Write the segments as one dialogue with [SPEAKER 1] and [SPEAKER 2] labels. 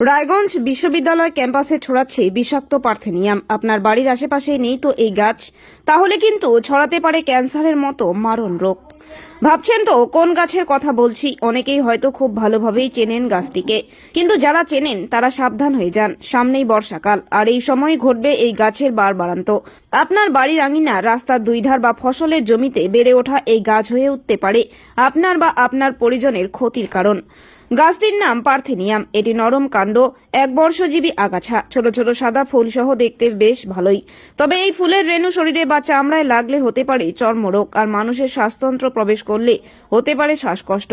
[SPEAKER 1] রায়গঞ্জ বিশ্ববিদ্যালয় ক্যাম্পাসে ছড়াচ্ছে বিষাক্ত পার্থেনিয়াম। আপনার বাড়ির আশেপাশে নেই তো এই গাছ? তাহলে কিন্তু ছড়াতে পারে ক্যান্সারের মতো মারণ রোগ। ভাবছেন তো, কোন গাছের কথা বলছি? অনেকেই হয়তো খুব ভালোভাবেই চেনেন গাছটিকে। কিন্তু যারা চেনেন, তারা সাবধান হয়ে যান। সামনেই বর্ষাকাল, আর এই সময় ঘটবে এই গাছের বার বাড়ান্ত আপনার বাড়ির আঙিনা, রাস্তার দুই ধার বা ফসলের জমিতে বেড়ে ওঠা এই গাছ হয়ে উঠতে পারে। আপনার বা আপনার পরিজনের ক্ষতির কারণ। গাছটির নাম পার্থেনিয়াম। এটি নরম কাণ্ড, এক বর্ষজীবী আগাছা। ছোট ছোট সাদা ফুল সহ দেখতে বেশ ভালোই। তবে এই ফুলের রেণু শরীরে বা চামড়ায় লাগলে হতে পারে চর্মরোগ, আর মানুষের শ্বাসতন্ত্র প্রবেশ করলে হতে পারে শ্বাসকষ্ট।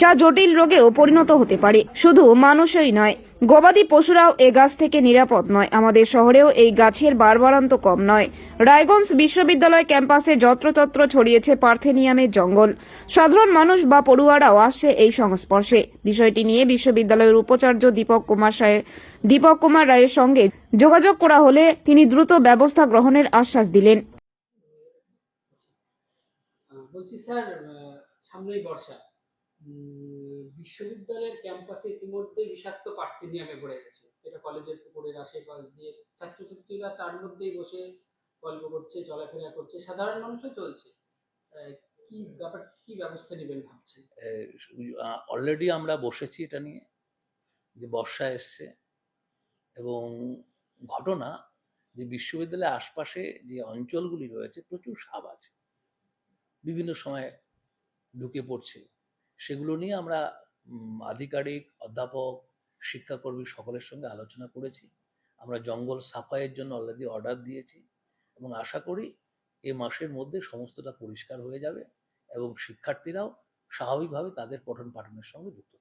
[SPEAKER 1] যা জটিল রোগেও পরিণত হতে পারে। শুধু মানুষই নয়, গবাদি পশুরাও এ গাছ থেকে নিরাপদ নয়। আমাদের শহরেও এই গাছের বারবারান্ত কম নয়। রায়গঞ্জ বিশ্ববিদ্যালয় ক্যাম্পাসে যত্রতত্র ছড়িয়েছে পার্থেনিয়ামের জঙ্গল। সাধারণ মানুষ বা পড়ুয়ারাও আসছে এই সংস্পর্শে। বিষয়টি নিয়ে বিশ্ববিদ্যালয়ের উপাচার্য দীপক কুমার রায়ের দীপক কুমার রায়ের সঙ্গে যোগাযোগ করা হলে তিনি দ্রুত ব্যবস্থা গ্রহণের আশ্বাস দিলেন।
[SPEAKER 2] বলছি স্যার সামনেই বর্ষা। বিশ্ববিদ্যালয়ের ক্যাম্পাসে ইতিমধ্যে বিষাক্ত পার্থেনিয়ামে ভরে গেছে। এটা কলেজের পুকুরের আশেপাশ দিয়ে ছাত্রছাত্রীরা তার মধ্যেই বসে গল্প করছে, চলাফেরা করছে। সাধারণ মানুষও চলছে। কি ব্যাপার, কি ব্যবস্থা নেবেন ভাবছেন?
[SPEAKER 3] অলরেডি আমরা বসেছি এটা নিয়ে, যে বর্ষা এসছে এবং ঘটনা যে বিশ্ববিদ্যালয়ের আশপাশে যে অঞ্চলগুলি রয়েছে প্রচুর সাপ আছে। বিভিন্ন সময় ঢুকে পড়ছে। সেগুলো নিয়ে আমরা আধিকারিক, অধ্যাপক, শিক্ষাকর্মী সকলের সঙ্গে আলোচনা করেছি। আমরা জঙ্গল সাফাইয়ের জন্য অলরেডি অর্ডার দিয়েছি এবং আশা করি এ মাসের মধ্যে সমস্তটা পরিষ্কার হয়ে যাবে এবং শিক্ষার্থীরাও স্বাভাবিকভাবে তাদের পঠন পাঠনের সঙ্গে যুক্ত